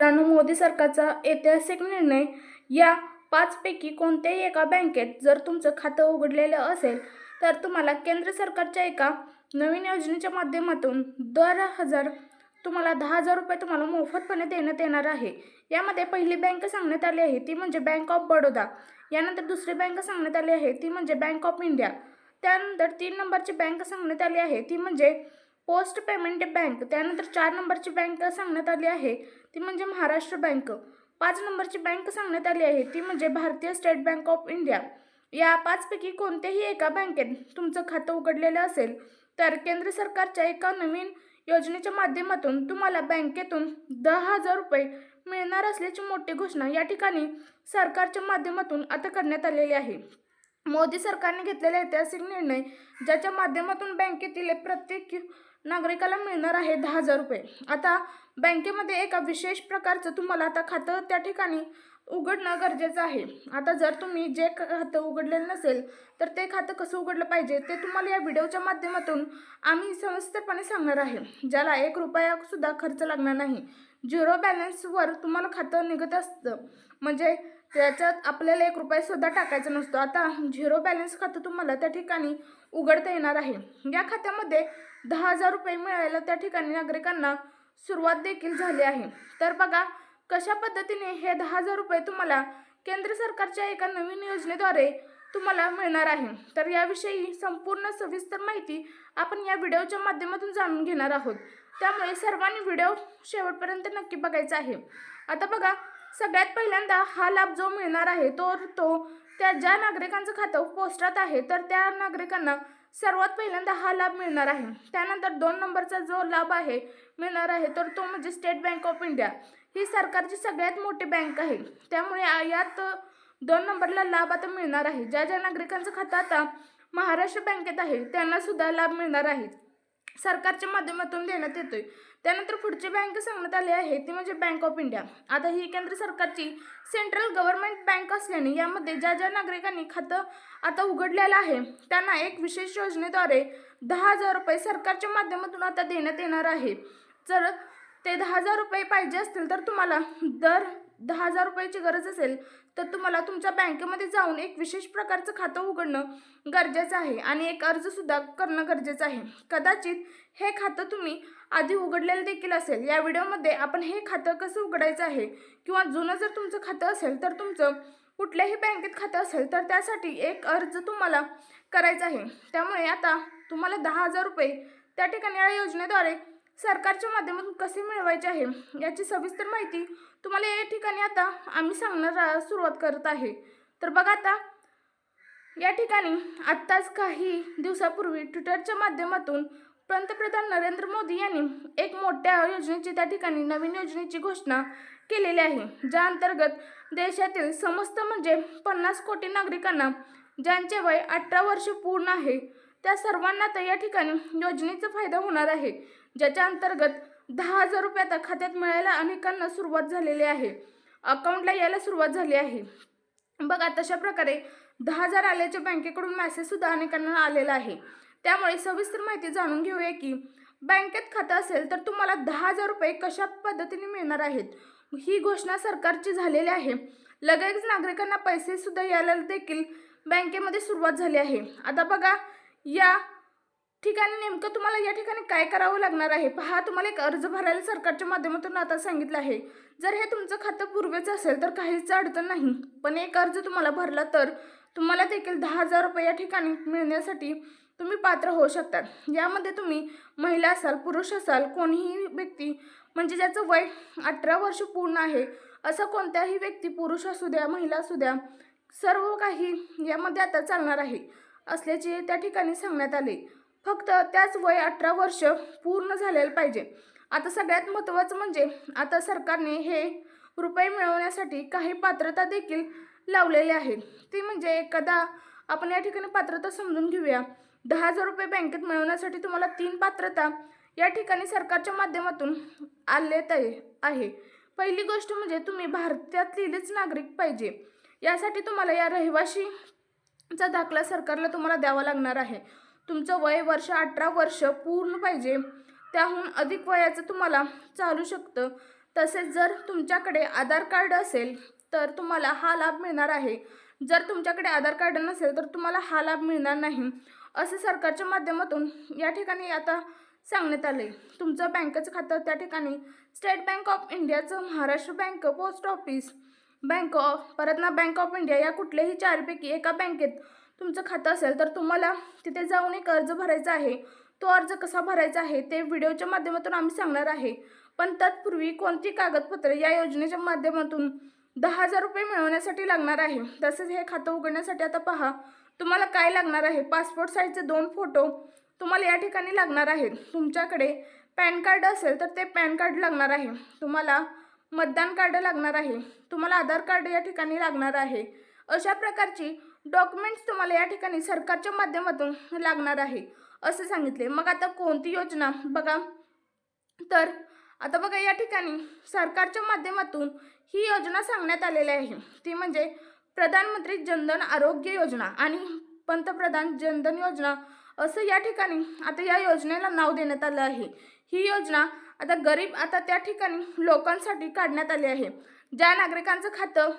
मित्रांनो मोदी सरकारचा ऐतिहासिक निर्णय या पाचपैकी कोणत्याही एका बँकेत जर तुमचं खातं उघडलेलं असेल तर तुम्हाला केंद्र सरकारच्या एका नवीन योजनेच्या माध्यमातून दर हजार तुम्हाला दहा हजार रुपये तुम्हाला मोफतपणे देण्यात येणार आहे. यामध्ये पहिली बँक सांगण्यात आली आहे ती म्हणजे बँक ऑफ बडोदा. यानंतर दुसरी बँक सांगण्यात आली आहे ती म्हणजे बँक ऑफ इंडिया. त्यानंतर तीन नंबरची बँक सांगण्यात आली आहे ती म्हणजे पोस्ट पेमेंट बँक त्यानंतर चार नंबरची बँक सांगण्यात आली आहे ती म्हणजे महाराष्ट्र बँक. पाच नंबरची बँक सांगण्यात आली आहे ती म्हणजे भारतीय स्टेट बँक ऑफ इंडिया. या पाचपैकी कोणत्याही एका बँकेत तुमचं खातं उघडलेलं असेल तर केंद्र सरकारच्या एका नवीन योजनेच्या माध्यमातून तुम्हाला बँकेतून दहा हजार रुपये मिळणार असल्याची मोठी घोषणा या ठिकाणी सरकारच्या माध्यमातून आता करण्यात आलेली आहे. मोदी सरकारने घेतलेला ऐतिहासिक निर्णय ज्याच्या माध्यमातून बँकेतील प्रत्येक नागरिकाला मिळणार आहे दहा हजार रुपये. आता बँकेमध्ये एका विशेष प्रकारचं तुम्हाला आता खातं त्या ठिकाणी उघडणं गरजेचं आहे. आता जर तुम्ही जे खातं उघडलेलं नसेल तर ते खातं कसं उघडलं पाहिजे ते तुम्हाला या व्हिडिओच्या माध्यमातून आम्ही सविस्तरपणे सांगणार आहे. ज्याला एक रुपयासुद्धा खर्च लागणार नाही. झिरो बॅलन्सवर तुम्हाला खातं निघत असतं. म्हणजे त्याच्यात आपल्याला एक रुपयासुद्धा टाकायचा नसतो. आता झिरो बॅलन्स खातं तुम्हाला त्या ठिकाणी उघडता येणार आहे. या खात्यामध्ये दहा हजार रुपये मिळायला त्या ठिकाणी नागरिकांना सुरुवात देखील झाली आहे. तर बघा कशा पद्धतीने हे दहा हजार रुपये तुम्हाला केंद्र सरकारच्या एका नवीन योजनेद्वारे तुम्हाला मिळणार आहे? तर याविषयी संपूर्ण सविस्तर माहिती आपण या व्हिडिओच्या माध्यमातून जाणून घेणार आहोत. त्यामुळे सर्वांनी व्हिडिओ शेवटपर्यंत नक्की बघायचा आहे. आता बघा सगळ्यात पहिल्यांदा हा लाभ जो मिळणार आहे तो तो त्या ज्या नागरिकांचं खातं पोस्टात आहे तर त्या नागरिकांना सर्वात पहिल्यांदा हा लाभ मिळणार आहे. त्यानंतर दोन नंबरचा जो लाभ आहे मिळणार आहे तर तो म्हणजे स्टेट बँक ऑफ इंडिया. ही सरकारची सगळ्यात मोठी बँक आहे. त्यामुळे आ- यात दोन नंबरला लाभ आता मिळणार आहे. ज्या ज्या नागरिकांचं खातं आता महाराष्ट्र बँकेत आहे त्यांना सुद्धा लाभ मिळणार आहे. सरकारच्या माध्यमातून देण्यात येतोय. त्यानंतर पुढची बँक सांगण्यात आली आहे ती म्हणजे बँक ऑफ इंडिया आता ही केंद्र सरकारची सेंट्रल गव्हर्नमेंट बँक असल्याने यामध्ये ज्या ज्या नागरिकांनी खातं आता उघडलेलं आहे त्यांना एक विशेष योजनेद्वारे दहा हजार रुपये सरकारच्या माध्यमातून आता देण्यात येणार आहे. जर ते दहा हजार रुपये पाहिजे असतील तर तुम्हाला दर दहा हजार रुपयाची गरज असेल तर तुम्हाला तुमच्या बँकेमध्ये जाऊन एक विशेष प्रकारचं खातं उघडणं गरजेचं आहे आणि एक अर्जसुद्धा करणं गरजेचं आहे. कदाचित हे खातं तुम्ही आधी उघडलेलं देखील असेल. या व्हिडिओमध्ये आपण हे खातं कसं उघडायचं आहे किंवा जुनं जर तुमचं खातं असेल तर तुमचं कुठल्याही बँकेत खातं असेल तर त्यासाठी एक अर्ज तुम्हाला करायचा आहे. त्यामुळे आता तुम्हाला दहा हजार रुपये त्या ठिकाणी या योजनेद्वारे सरकारच्या माध्यमातून कसे मिळवायचे आहे याची सविस्तर माहिती तुम्हाला या ठिकाणी आता आम्ही सांगणार सुरुवात करत आहे. तर बघा आता या ठिकाणी आत्ताच काही दिवसापूर्वी ट्विटरच्या माध्यमातून पंतप्रधान नरेंद्र मोदी यांनी एक मोठ्या योजनेची त्या ठिकाणी नवीन योजनेची घोषणा केलेली आहे. ज्या अंतर्गत देशातील समस्त म्हणजे पन्नास कोटी नागरिकांना ज्यांचे वय अठरा वर्ष पूर्ण आहे त्या सर्वांना तर या ठिकाणी योजनेचा फायदा होणार आहे. ज्याच्या अंतर्गत दहा हजार रुपये आता खात्यात मिळायला अनेकांना सुरुवात झालेली आहे. अकाउंटला यायला सुरुवात झाली आहे. बघा तशा प्रकारे दहा हजार आल्याच्या बँकेकडून मेसेजसुद्धा अनेकांना आलेला आहे. त्यामुळे सविस्तर माहिती जाणून घेऊया की बँकेत खातं असेल तर तुम्हाला दहा हजार रुपये कशा पद्धतीने मिळणार आहेत? ही घोषणा सरकारची झालेली आहे. लगेच नागरिकांना पैसेसुद्धा यायला देखील बँकेमध्ये सुरुवात झाली आहे. आता बघा या ठिकाणी नेमकं तुम्हाला या ठिकाणी काय करावं लागणार आहे? पहा तुम्हाला एक अर्ज भरायला सरकारच्या माध्यमातून आता सांगितलं आहे. जर हे तुमचं खातं पूर्वेचं असेल तर काहीच अडचण नाही. पण एक अर्ज तुम्हाला भरला तर तुम्हाला देखील दहा हजार रुपये या ठिकाणी मिळण्यासाठी तुम्ही पात्र होऊ शकतात. यामध्ये तुम्ही महिला असाल पुरुष असाल कोणीही व्यक्ती म्हणजे ज्याचं वय अठरा वर्ष पूर्ण आहे असं कोणत्याही व्यक्ती पुरुष असू द्या महिला असू द्या सर्व काही यामध्ये आता चालणार आहे असल्याचे त्या ठिकाणी सांगण्यात आले. फक्त त्याच वय अठरा वर्ष पूर्ण झालेलं पाहिजे. आता सगळ्यात महत्त्वाचं म्हणजे आता सरकारने हे रुपये मिळवण्यासाठी काही पात्रता देखील लावलेले आहेत ती म्हणजे एखादा आपण या ठिकाणी पात्रता समजून घेऊया. दहा हजार रुपये बँकेत मिळवण्यासाठी तुम्हाला तीन पात्रता या ठिकाणी सरकारच्या माध्यमातून आलेत आहे आहे. पहिली गोष्ट म्हणजे तुम्ही भारतातीलच नागरिक पाहिजे. यासाठी तुम्हाला या रहिवाशीचा दाखला सरकारला तुम्हाला द्यावा लागणार आहे. तुमचं वय वर्ष अठरा वर्ष पूर्ण पाहिजे. त्याहून अधिक वयाचं तुम्हाला चालू शकतं. तसेच जर तुमच्याकडे आधार कार्ड असेल तर तुम्हाला हा लाभ मिळणार आहे. जर तुमच्याकडे आधार कार्ड नसेल तर तुम्हाला हा लाभ मिळणार नाही. असं सरकारच्या माध्यमातून या ठिकाणी आता सांगण्यात आले तुमचं बँकेचं खातं त्या ठिकाणी. स्टेट बँक ऑफ इंडियाचं Maharashtra bank post office. Bank of परतना bank of India या कुठल्याही चारपैकी एका बँकेत तुमचं खातं असेल तर तुम्हाला तिथे जाऊन एक अर्ज भरायचा आहे. तो अर्ज कसा भरायचा आहे ते व्हिडिओच्या माध्यमातून आम्ही सांगणार आहे. पण तत्पूर्वी कोणती कागदपत्रे या योजनेच्या माध्यमातून दहा हजार रुपये मिळवण्यासाठी लागणार आहे? तसेच हे खातं उघडण्यासाठी आता पहा तुम्हाला काय लागणार आहे? पासपोर्ट साईजचे दोन फोटो तुम्हाला या ठिकाणी लागणार आहेत. तुमच्याकडे पॅन कार्ड असेल तर ते पॅन कार्ड लागणार आहे. तुम्हाला मतदान कार्ड लागणार आहे. तुम्हाला आधार कार्ड या ठिकाणी लागणार आहे. अशा प्रकारची डॉक्युमेंट्स तुम्हाला या ठिकाणी सरकारच्या माध्यमातून लागणार आहे. असं सांगितले मग आता कोणती योजना? बघा. तर आता बघा या ठिकाणी सरकारच्या माध्यमातून ही योजना सांगण्यात आलेली आहे. ती म्हणजे प्रधानमंत्री जनधन आरोग्य योजना आणि पंतप्रधान जनधन योजना असं या ठिकाणी आता या योजनेला नाव देण्यात आलं आहे. ही योजना आता गरीब आता त्या ठिकाणी लोकांसाठी काढण्यात आली आहे. ज्या नागरिकांचं खातं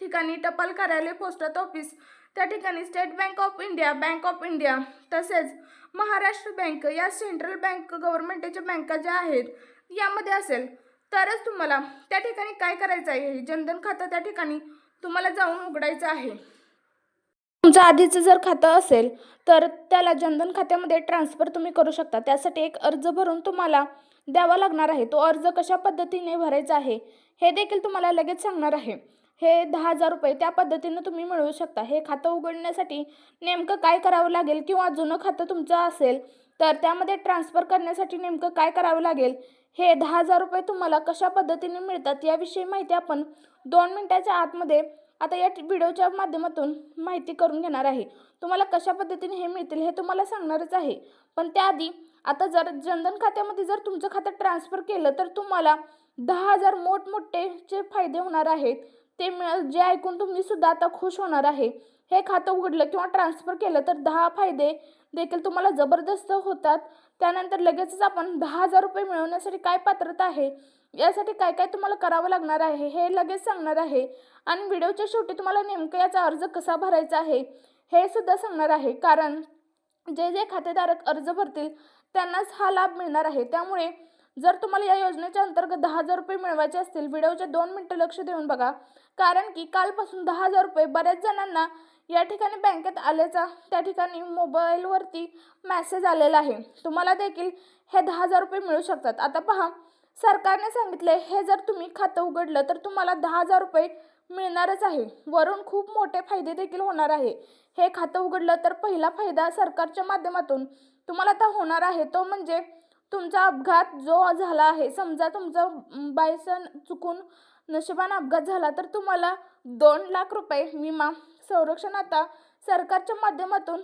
ठिकाणी टपाल कार्यालय पोस्ट ऑफिस त्या ठिकाणी State Bank of India Bank of India तसेच महाराष्ट्र बँक या सेंट्रल बँक गव्हर्नमेंटच्या बँका ज्या आहेत यामध्ये असेल. तरच तुम्हाला त्या ठिकाणी काय करायचं आहे? हे जनधन खातं त्या ठिकाणी तुम्हाला जाऊन उघडायचं आहे. तुमचं आधीचं जर खातं असेल तर त्याला जनधन खात्यामध्ये ट्रान्सफर तुम्ही करू शकता. त्यासाठी एक अर्ज भरून तुम्हाला द्यावा लागणार आहे. तो अर्ज कशा पद्धतीने भरायचा आहे हे देखील तुम्हाला लगेच सांगणार आहे. हे दहा हजार रुपये त्या पद्धतीनं तुम्ही मिळवू शकता. हे खातं उघडण्यासाठी नेमकं काय करावं लागेल किंवा जुनं खातं तुमचं असेल तर त्यामध्ये ट्रान्सफर करण्यासाठी नेमकं काय करावं लागेल? हे दहा हजार रुपये तुम्हाला कशा पद्धतीने मिळतात याविषयी माहिती आपण दोन मिनटाच्या आतमध्ये आता या व्हिडिओच्या माध्यमातून माहिती करून घेणार आहे. तुम्हाला कशा पद्धतीने हे मिळतील हे तुम्हाला सांगणारच आहे. पण त्याआधी आता जर जनधन खात्यामध्ये जर तुमचं खातं ट्रान्सफर केलं तर तुम्हाला दहा हजार मोठमोठेचे फायदे होणार आहेत. ते मिळेल. जे ऐकून तुम्ही सुद्धा आता खुश होणार आहे. हे खातं उघडलं किंवा ट्रान्सफर केलं तर दहा फायदे देखील तुम्हाला जबरदस्त होतात. त्यानंतर लगेचच आपण दहा हजार रुपये मिळवण्यासाठी काय पात्रता आहे? यासाठी काय काय तुम्हाला करावं लागणार आहे? हे लगेच सांगणार आहे. आणि व्हिडिओच्या शेवटी तुम्हाला नेमकं याचा अर्ज कसा भरायचा आहे? हे सुद्धा सांगणार आहे. कारण जे जे खातेधारक अर्ज भरतील त्यांनाच हा लाभ मिळणार आहे. त्यामुळे जर तुम्हाला या योजनेच्या अंतर्गत दहा हजार रुपये मिळवायचे असतील व्हिडिओच्या दोन मिनटं लक्ष देऊन बघा. कारण की कालपासून दहा हजार रुपये बऱ्याच जणांना या ठिकाणी बँकेत आल्याचा त्या ठिकाणी मोबाईलवरती मॅसेज आलेला आहे. तुम्हाला देखील हे दहा हजार रुपये मिळू शकतात. आता पहा सरकारने सांगितले हे जर तुम्ही खातं उघडलं तर तुम्हाला दहा हजार रुपये मिळणारच आहे. वरून खूप मोठे फायदे देखील होणार आहे. हे खातं उघडलं तर पहिला फायदा सरकारच्या माध्यमातून तुम्हाला आता होणार आहे. तो म्हणजे तुमचा अपघात जो झाला आहे समजा तुमचा बायसन चुकून नशिबान अपघात झाला तर तुम्हाला दोन लाख रुपये विमा संरक्षण आता सरकारच्या माध्यमातून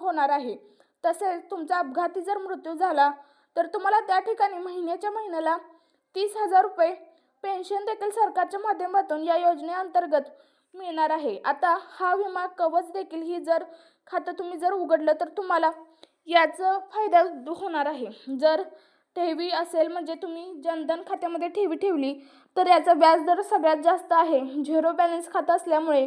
होणार आहे. तसेच तुमचा अपघाती जर मृत्यू झाला तर तुम्हाला त्या ठिकाणी महिन्याच्या महिन्याला तीस हजार रुपये पेन्शन देखील सरकारच्या माध्यमातून या योजनेअंतर्गत मिळणार आहे. आता हा विमा कवच देखील ही जर खातं तुम्ही जर उघडलं तर तुम्हाला याचं फायदा होणार आहे. जर ठेवी असेल म्हणजे तुम्ही जनधन खात्यामध्ये ठेवी ठेवली तर याचा व्याजदर सगळ्यात जास्त आहे. झिरो बॅलन्स खातं असल्यामुळे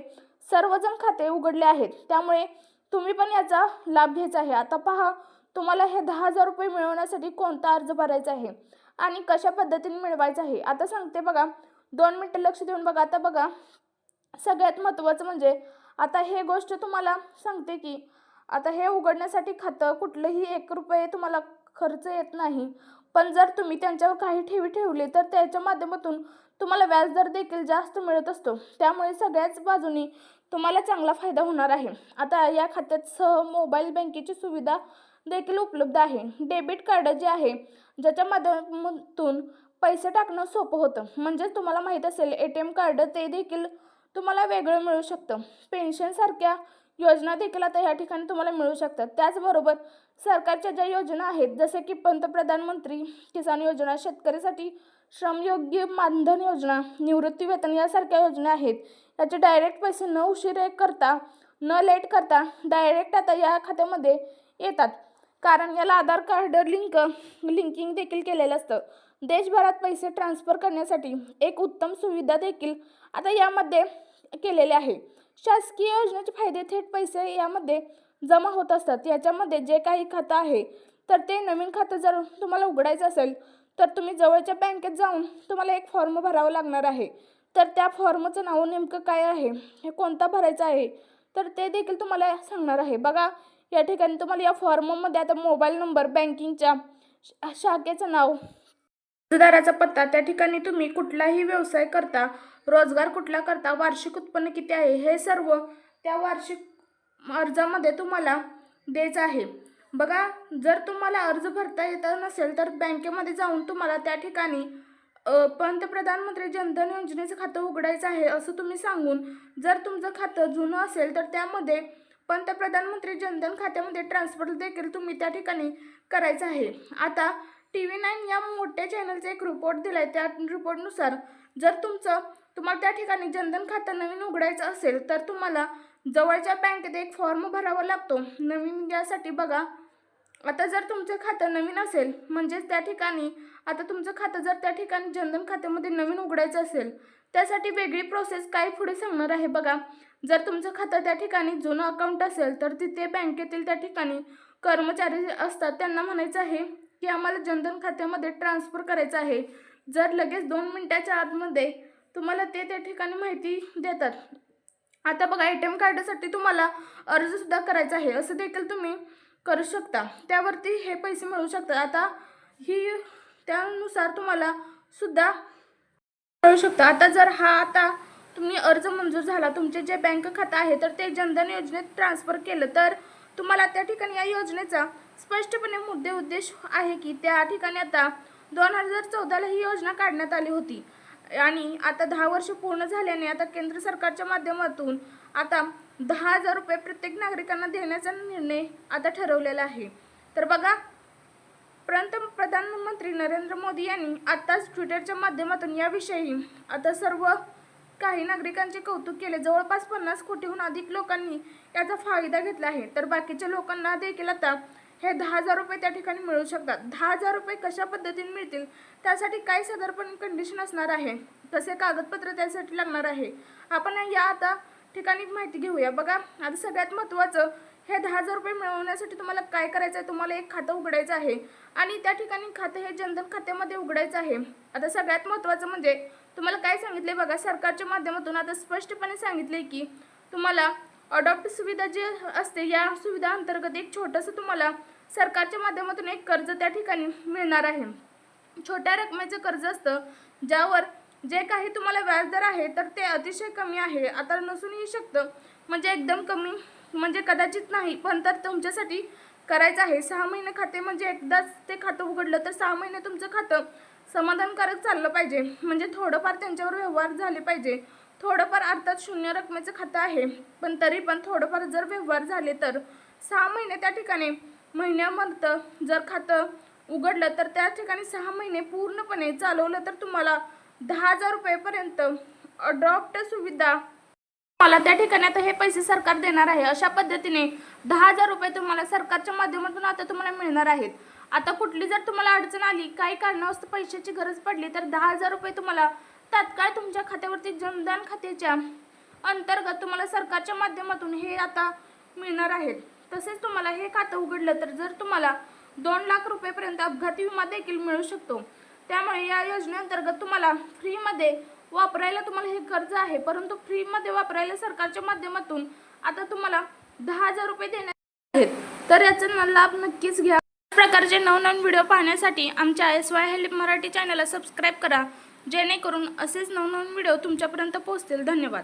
सर्वजण खाते उघडले आहेत. त्यामुळे तुम्ही पण याचा लाभ घ्यायचा आहे. आता पहा तुम्हाला हे दहा हजार रुपये मिळवण्यासाठी कोणता अर्ज भरायचा आहे आणि कशा पद्धतीने मिळवायचं आहे? आता सांगते बघा. दोन मिनटं लक्ष देऊन बघा. आता बघा सगळ्यात महत्त्वाचं म्हणजे आता हे गोष्ट तुम्हाला सांगते की आता हे उघडण्यासाठी खातं कुठलंही एक रुपये तुम्हाला खर्च येत नाही. पण जर तुम्ही त्यांच्यावर काही ठेवी ठेवली तर त्याच्या माध्यमातून तुम्हाला व्याजदर देखील जास्त मिळत असतो. त्यामुळे सगळ्याच बाजूनी तुम्हाला चांगला फायदा होणार आहे. आता या खात्यात सह मोबाईल बँकेची सुविधा देखील उपलब्ध आहे. डेबिट कार्ड जे आहे ज्याच्या माध्यमातून पैसे टाकणं सोपं होतं. म्हणजेच तुम्हाला माहीत असेल ए टी एम कार्ड ते देखील तुम्हाला वेगळं मिळू शकतं. पेन्शनसारख्या योजना देखील आता या ठिकाणी तुम्हाला मिळू शकतात. त्याचबरोबर सरकारच्या ज्या योजना आहेत जसे की पंतप्रधानमंत्री किसान योजना शेतकऱ्यासाठी श्रमयोग्य मानधन योजना निवृत्ती वेतन यासारख्या योजना आहेत. याचे डायरेक्ट पैसे न उशिरे करता न लेट करता डायरेक्ट आता या खात्यामध्ये येतात. कारण याला आधार कार्ड लिंक लिंकिंग देखील केलेलं असतं. देशभरात पैसे ट्रान्सफर करण्यासाठी एक उत्तम सुविधा देखील आता यामध्ये केलेले आहे. शासकीय योजनेचे फायदे थेट पैसे यामध्ये जमा होत असतात. याच्यामध्ये जे काही खातं आहे तर ते नवीन खातं जर तुम्हाला उघडायचं असेल तर तुम्ही जवळच्या बँकेत जाऊन तुम्हाला एक फॉर्म भरावा लागणार आहे. तर त्या फॉर्मचं नाव नेमकं काय आहे? हे कोणता भरायचं आहे? तर ते देखील तुम्हाला सांगणार आहे. बघा या ठिकाणी तुम्हाला या फॉर्ममध्ये आता मोबाईल नंबर बँकिंगच्या शाखेचं नाव अर्जदाराचा पत्ता त्या ठिकाणी तुम्ही कुठलाही व्यवसाय करता रोजगार कुठला करता वार्षिक उत्पन्न किती आहे? हे सर्व त्या वार्षिक अर्जामध्ये तुम्हाला द्यायचं आहे. बघा जर तुम्हाला अर्ज भरता येत नसेल तर बँकेमध्ये जाऊन तुम्हाला त्या ठिकाणी पंतप्रधानमंत्री जनधन योजनेचं खातं उघडायचं आहे असं तुम्ही सांगून जर तुमचं खातं जुनं असेल तर त्यामध्ये पंतप्रधानमंत्री जनधन खात्यामध्ये ट्रान्सफर देखील तुम्ही त्या ठिकाणी करायचं आहे. आता टी व्ही नाईन या मोठ्या चॅनलचा एक रिपोर्ट दिला आहे त्या रिपोर्टनुसार जर तुमचं तुम्हाला त्या ठिकाणी जनधन खातं नवीन उघडायचं असेल तर तुम्हाला जवळच्या बँकेत एक फॉर्म भरावा लागतो. नवीन यासाठी बघा. आता जर तुमचं खातं नवीन असेल म्हणजेच त्या ठिकाणी आता तुमचं खातं जर त्या ठिकाणी जनधन खात्यामध्ये नवीन उघडायचं असेल त्यासाठी वेगळी प्रोसेस काय पुढे सांगणार आहे बघा. जर तुमचं खातं त्या ठिकाणी जुनं अकाउंट असेल तर तिथे बँकेतील त्या ठिकाणी कर्मचारी असतात त्यांना म्हणायचं आहे की आम्हाला जनधन खात्यामध्ये ट्रान्सफर करायचं आहे. जर लगेच दोन मिनटाच्या आतमध्ये तुम्हाला ते त्या ठिकाणी माहिती देतात. आता बघा ए टी एम कार्डासाठी तुम्हाला अर्जसुद्धा करायचा आहे असं देखील तुम्ही करू शकता. त्यावरती हे पैसे मिळू शकतात. आता ही त्यानुसार तुम्हाला सुद्धा मिळू शकतं. आता जर हा आता तुम्ही अर्ज मंजूर झाला तुमचे जे बँक खातं आहे तर ते जनधन योजनेत ट्रान्सफर केलं तर तुम्हाला त्या ठिकाणी या योजनेचा स्पष्टपणे मुद्दे उद्देश आहे की त्या ठिकाणी आता दोन हजार चौदाला ही योजना काढण्यात आली होती. आणि आता दहा वर्ष पूर्ण झाल्याने आता केंद्र सरकारच्या माध्यमातून आता दहा हजार रुपये प्रत्येक नागरिकांना देण्याचा निर्णय आता ठरवलेला आहे. तर बघा पंतप्रधानमंत्री नरेंद्र मोदी यांनी आत्ताच ट्विटरच्या माध्यमातून याविषयी आता सर्व काही नागरिकांचे कौतुक केले. जवळपास पन्नास कोटीहून अधिक लोकांनी याचा फायदा घेतला आहे. तर बाकीच्या लोकांना देखील आता हे दहा हजार रुपये त्या ठिकाणी मिळू शकतात. दहा हजार रुपये कशा पद्धतीने मिळतील? त्यासाठी काय साधारण कंडिशन असणार आहे. कसे कागदपत्र त्यासाठी लागणार आहे. आपण या आता ठिकाणी माहिती घेऊया. बघा आता सगळ्यात महत्त्वाचं हे दहा हजार रुपये मिळवण्यासाठी तुम्हाला काय करायचं आहे? तुम्हाला एक खातं उघडायचं आहे. आणि त्या ठिकाणी खातं हे जनधन खात्यामध्ये उघडायचं आहे. आता सगळ्यात महत्त्वाचं म्हणजे तुम्हाला काय सांगितले बघा सरकारच्या माध्यमातून आता स्पष्टपणे सांगितले की तुम्हाला अडॉप्ट सुविधा जी असते या सुविधा अंतर्गत एक छोटंसं तुम्हाला सरकारच्या माध्यमातून एक कर्ज त्या ठिकाणी मिळणार आहे. छोट्या रकमेचं कर्ज असतं ज्यावर जे काही तुम्हाला व्याजदर आहे तर ते अतिशय कमी आहे. आता नसूनही शकतं म्हणजे एकदम कमी म्हणजे कदाचित नाही पण तर तुमच्यासाठी करायचं आहे. सहा महिने खाते म्हणजे एकदाच ते खातं उघडलं तर सहा महिने तुमचं खातं समाधानकारक चाललं पाहिजे. म्हणजे थोडंफार त्यांच्यावर व्यवहार झाले पाहिजे. थोडंफार अर्थात शून्य रकमेचं खातं आहे. पण तरी पण थोडंफार जर व्यवहार झाले तर सहा महिने त्या ठिकाणी महिन्यामध्ये जर खातं उघडलं तर त्या ठिकाणी सहा महिने पूर्णपणे चालवलं तर तुम्हाला दहा हजार रुपयेपर्यंत अडॉप्ट सुविधा मला त्या ठिकाणी आता हे पैसे सरकार देणार आहे. अशा पद्धतीने दहा हजार रुपये तुम्हाला सरकारच्या माध्यमातून आता तुम्हाला मिळणार आहेत. आता कुठली जर तुम्हाला अडचण आली काही कारणावस्त पैशाची गरज पडली तर दहा हजार रुपये तुम्हाला तात्काळ तुमच्या खात्यावरती जनधन खात्याच्या अंतर्गत तुम्हाला सरकारच्या माध्यमातून हे आता मिळणार आहेत तसेच तुम्हाला हे खातं उघडलं तर जर तुम्हाला दोन लाख रुपयेपर्यंत अपघाती विमा देखील मिळू शकतो. त्यामुळे या योजनेअंतर्गत तुम्हाला फ्रीमध्ये वापरायला तुम्हाला हे कर्ज आहे. परंतु फ्रीमध्ये वापरायला सरकारच्या माध्यमातून आता तुम्हाला दहा हजार रुपये देण्यात आहेत. तर याचा लाभ नक्कीच घ्या. प्रकारचे नवनवीन व्हिडिओ पाहण्यासाठी आमच्या एस वाय हेल्प मराठी चॅनलला सबस्क्राईब करा. जेणेकरून असेच नवनवीन व्हिडिओ तुमच्यापर्यंत पोहोचतील. धन्यवाद.